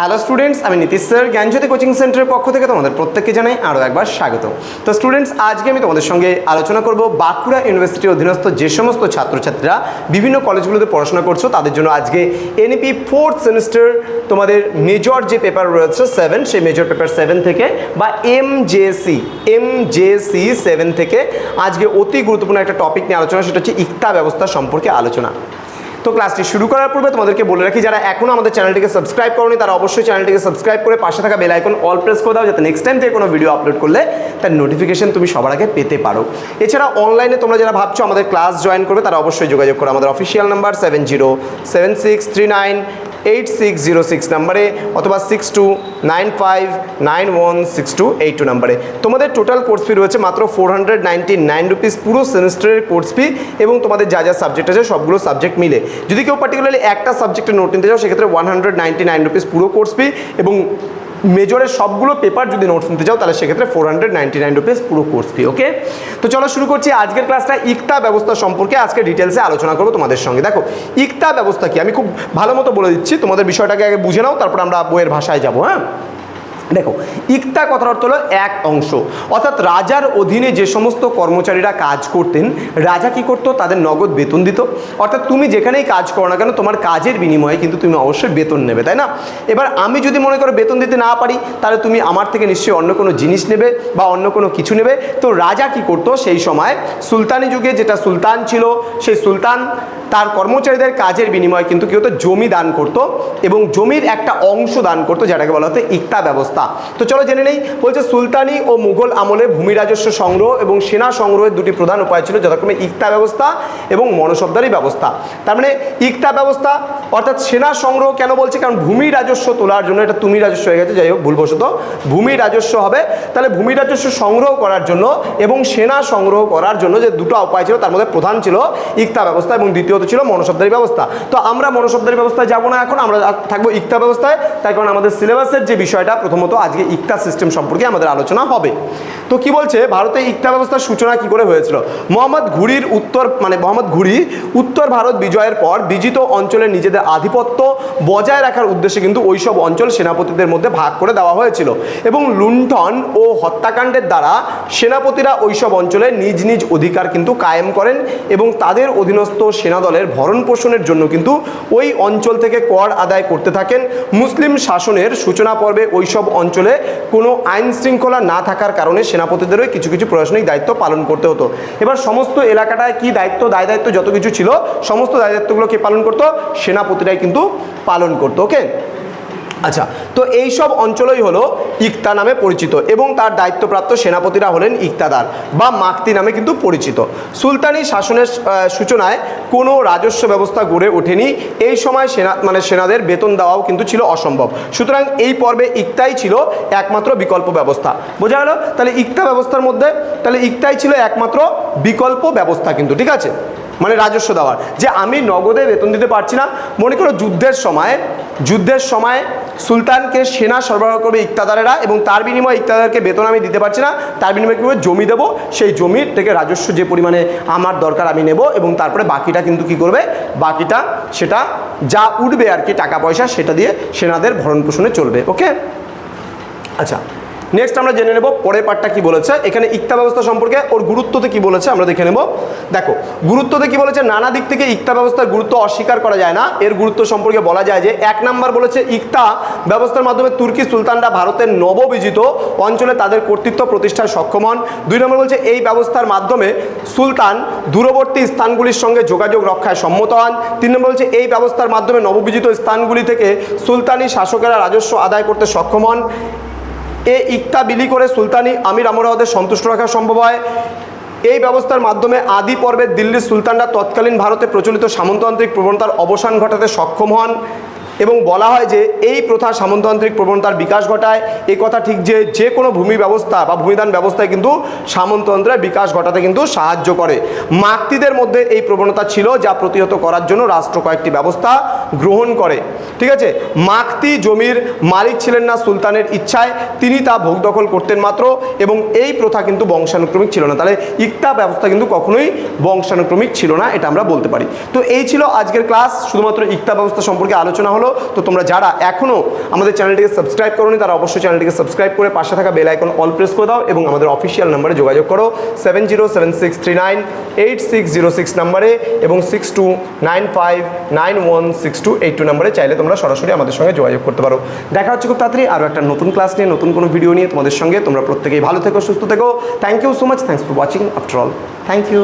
Hello students, আমি Nitish sir, জ্ঞানজ্যোতি coaching সেন্টারের পক্ষ থেকে তোমাদের প্রত্যেককে জানাই আরও একবার স্বাগত। তো স্টুডেন্টস, আজকে আমি তোমাদের সঙ্গে আলোচনা করব বাঁকুড়া ইউনিভার্সিটির অধীনস্থ যে সমস্ত ছাত্রছাত্রীরা বিভিন্ন কলেজগুলোতে পড়াশোনা করছ, তাদের জন্য আজকে এনইপি ফোর্থ সেমিস্টার তোমাদের মেজর যে পেপার রয়েছে সেভেন সেই মেজর পেপার সেভেন থেকে বা M JC M JC seven থেকে আজকে অতি গুরুত্বপূর্ণ একটা টপিক নিয়ে আলোচনা, সেটা হচ্ছে ইকতা ব্যবস্থা সম্পর্কে আলোচনা। তো ক্লাসটি শুরু করার পূর্বে তোমাদেরকে বলে রাখি, যারা এখনও আমাদের চ্যানেলটিকে সাবস্ক্রাইব করনি, তারা অবশ্যই চ্যানেলটিকে সাবস্ক্রাইব করে পাশে থাকা বেল আইকন অল প্রেস করে দাও, যাতে নেক্সট টাইম থেকে কোনো ভিডিও আপলোড করলে তার নোটিফিকেশন তুমি সবার আগে পেতে পারো। এছাড়া অনলাইনে তোমরা যারা ভাবছ আমাদের ক্লাস জয়েন করবে, তারা অবশ্যই যোগাযোগ করো। আমাদের official number seven zero seven six three nine eight six zero six নাম্বারে অথবা six two nine five nine one six two eight two নাম্বারে। তোমাদের টোটাল কোর্স ফি রয়েছে মাত্র four hundred ninety nine rupees পুরো সেমিস্টারের কোর্স ফি এবং তোমাদের যা যা সাবজেক্ট আছে সবগুলো সাবজেক্ট মিলে। যদি কেউ পার্টিকুলারলি একটা সাবজেক্টে নোট নিতে চাও, সেক্ষেত্রে one hundred ninety nine rupees পুরো কোর্স ফি এবং মেজরের সবগুলো পেপার যদি নোটস নিতে চাও, তাহলে সেক্ষেত্রে four hundred ninety nine rupees পুরো কোর্স ফি ওকে তো চলো শুরু করছি আজকের ক্লাসটা ইকতা ব্যবস্থা সম্পর্কে। আজকে ডিটেলসে আলোচনা করব তোমাদের সঙ্গে। দেখো, ইকতা ব্যবস্থা কি? আমি খুব ভালো মতো বলে দিচ্ছি, তোমাদের বিষয়টাকে আগে বুঝে নাও, তারপর আমরা বইয়ের ভাষায় যাব হ্যাঁ? দেখো, ইকতা কথার অর্থ হলো এক অংশ। অর্থাৎ রাজার অধীনে যে সমস্ত কর্মচারীরা কাজ করতেন, রাজা কি করতো? তাদের নগদ বেতন দিত। অর্থাৎ তুমি যেখানেই কাজ করো না কেন, তোমার কাজের বিনিময়ে কিন্তু তুমি অবশ্যই বেতন নেবে, তাই না? এবার আমি যদি মনে করো বেতন দিতে না পারি, তাহলে তুমি আমার থেকে নিশ্চয়ই অন্য কোনো জিনিস নেবে বা অন্য কোনো কিছু নেবে। তো রাজা কি করতো? সেই সময় সুলতানি যুগে যেটা সুলতান ছিল, সেই সুলতান তার কর্মচারীদের কাজের বিনিময়ে কিন্তু কি হতো জমি দান করতো এবং জমির একটা অংশ দান করতো, যেটাকে বলা হতো ইকতা ব্যবস্থা। তো চলো জেনে নেই, বলছে সুলতানি ও মুঘল আমলে ভূমি রাজস্ব সংগ্রহ এবং সেনা সংগ্রহের দুটি প্রধান উপায় ছিল যথাক্রমে ইকতা ব্যবস্থা এবং মনসবদারি ব্যবস্থা। তার মানে ইকতা ব্যবস্থা, অর্থাৎ সেনা সংগ্রহ কেন বলছে? কারণ ভূমি রাজস্ব তোলার জন্য, এটা তুমি রাজস্ব হয়ে গেছে, যাই হোক, ভুলবশত। ভূমি রাজস্ব হবে, তাহলে ভূমি রাজস্ব সংগ্রহ করার জন্য এবং সেনা সংগ্রহ করার জন্য যে দুটো উপায় ছিল, তার মধ্যে প্রধান ছিল ইকতা ব্যবস্থা এবং দ্বিতীয়ত ছিল মনসবদারি ব্যবস্থা। তো আমরা মনসবদারি ব্যবস্থায় যাব না এখন, আমরা থাকব ইকতা ব্যবস্থায়। তাই কারণ আমাদের সিলেবাসের যে বিষয়টা, প্রথমত আজকে ইকতা সিস্টেম সম্পর্কে আমাদের আলোচনা হবে। তো কি বলছে? ভারতে ইকতা ব্যবস্থার সূচনা কি করে হয়েছিল? মোহাম্মদ ঘুরির উত্তর মানে মোহাম্মদ ঘুরি, উত্তর ভারত বিজয়ের পর বিজিত অঞ্চলে নিজেদের আধিপত্য বজায় রাখার উদ্দেশ্যে কিন্তু ওইসব অঞ্চল সেনাপতিদের মধ্যে ভাগ করে দেওয়া হয়েছিল। এবং লুণ্ঠন ও হত্যাকাণ্ডের দ্বারা সেনাপতিরা ওইসব অঞ্চলে নিজ নিজ অধিকার কিন্তু কায়েম করেন এবং তাদের অধীনস্থ সেনাদলের ভরণ পোষণের জন্য কিন্তু ওই অঞ্চল থেকে কর আদায় করতে থাকেন। মুসলিম শাসনের সূচনা পর্বে ওইসব অঞ্চলে কোনো আইন শৃঙ্খলা না থাকার কারণে সেনাপতিদেরও কিছু কিছু প্রশাসনিক দায়িত্ব পালন করতে হতো। এবার সমস্ত এলাকাটায় কি দায়িত্ব, দায় দায়িত্ব যত কিছু ছিল, সমস্ত দায় দায়িত্বগুলো কে পালন করতো, সেনাপতিরাই কিন্তু পালন করতো ওকে আচ্ছা তো এই সব অঞ্চলই হলো ইকতা নামে পরিচিত এবং তার দায়িত্বপ্রাপ্ত সেনাপতিরা হলেন ইকতাদার বা মাক্তি নামে কিন্তু পরিচিত। সুলতানি শাসনের সূচনায় কোনো রাজস্ব ব্যবস্থা গড়ে ওঠেনি। এই সময় সেনা মানে সেনাদের বেতন দেওয়াও কিন্তু ছিল অসম্ভব। সুতরাং এই পর্বে ইকতাই ছিল একমাত্র বিকল্প ব্যবস্থা। বোঝা গেল? তাহলে ইকতা ব্যবস্থার মধ্যে, তাহলে ইকতাই ছিল একমাত্র বিকল্প ব্যবস্থা কিন্তু, ঠিক আছে? মানে রাজস্ব দেওয়ার। যে আমি নগদে বেতন দিতে পারছি না। মনে করো যুদ্ধের সময় যুদ্ধের সময় সুলতানকে সেনা সরবরাহ করবে ইক্তাদারেরা এবং তার বিনিময়ে ইকতাদারকে বেতন আমি দিতে পারছি না, তার বিনিময়ে কী জমি দেবো, সেই জমির থেকে রাজস্ব যে পরিমাণে আমার দরকার আমি নেব এবং তারপরে বাকিটা কিন্তু কি করবে, বাকিটা সেটা যা উঠবে আর কি টাকা পয়সা সেটা দিয়ে সেনাদের ভরণ পোষণে চলবে ওকে আচ্ছা নেক্সট আমরা জেনে নেব পরের পার্টটা কি বলেছে। এখানে ইকতা ব্যবস্থা সম্পর্কে ওর গুরুত্বতে কি বলেছে আমরা দেখে নেব। দেখো, গুরুত্বতে কি বলেছে? নানা দিক থেকে ইকতা ব্যবস্থার গুরুত্ব অস্বীকার করা যায় না। এর গুরুত্ব সম্পর্কে বলা যায় যে, এক নাম্বার বলেছে, ইকতা ব্যবস্থার মাধ্যমে তুর্কি সুলতানরা ভারতের নববিজিত অঞ্চলে তাদের কর্তৃত্ব প্রতিষ্ঠায় সক্ষম হন। দুই নম্বর বলছে, এই ব্যবস্থার মাধ্যমে সুলতান দূরবর্তী স্থানগুলির সঙ্গে যোগাযোগ রক্ষায় সম্মত হন। তিন নম্বর বলছে, এই ব্যবস্থার মাধ্যমে নববিজিত স্থানগুলি থেকে সুলতানি শাসকেরা রাজস্ব আদায় করতে সক্ষম হন। এ ইকতা বিলি করে সুলতানি আমির আমরাওদের সন্তুষ্ট রাখা সম্ভব হয়। এই ব্যবস্থার মাধ্যমে আদি পর্বে দিল্লির সুলতানরা তৎকালীন ভারতে প্রচলিত সামন্ততান্ত্রিক প্রবণতার অবসান ঘটাতে সক্ষম হন এবং বলা হয় যে এই প্রথা সামন্ততান্ত্রিক প্রবণতার বিকাশ ঘটায়। এই কথা ঠিক যে যে কোনো ভূমি ব্যবস্থা বা ভূমিদান ব্যবস্থায় কিন্তু সামন্ততন্ত্রের বিকাশ ঘটাতে কিন্তু সাহায্য করে। মাক্তিদের মধ্যে এই প্রবণতা ছিল যা প্রতিহত করার জন্য রাষ্ট্র কয়েকটি ব্যবস্থা গ্রহণ করে। ঠিক আছে? মাকতি জমির মালিক ছিলেন না সুলতানের ইচ্ছায়, তিনি তা ভোগ দখল করতেন মাত্র এবং এই প্রথা কিন্তু বংশানুক্রমিক ছিল না। তাহলে ইকতা ব্যবস্থা কিন্তু কখনোই বংশানুক্রমিক ছিল না, এটা আমরা বলতে পারি। তো এই ছিল আজকের ক্লাস, শুধুমাত্র ইকতা ব্যবস্থা সম্পর্কে আলোচনা হলো। তো তোমরা যারা এখনও আমাদের চ্যানেলটিকে সাবস্ক্রাইব করোনি, তারা অবশ্যই চ্যানেলটিকে সাবস্ক্রাইব করে পাশে থাকা বেল আইকন অল প্রেস করে দাও এবং আমাদের অফিসিয়াল নাম্বারে যোগাযোগ করো, seven zero seven six three nine, eight six zero six নাম্বারে এবং six two nine five nine one six two eight two নাম্বারে। চাইলে তোমরা সরাসরি আমাদের সঙ্গে যোগাযোগ করতে পারো। দেখা হচ্ছে খুব তাড়াতাড়ি আরও একটা নতুন ক্লাস নিয়ে, নতুন কোনো ভিডিও নিয়ে তোমাদের সঙ্গে। তোমরা প্রত্যেকেই ভালো থেকো, সুস্থ থেকো। Thank you so much thanks for watching after all thank you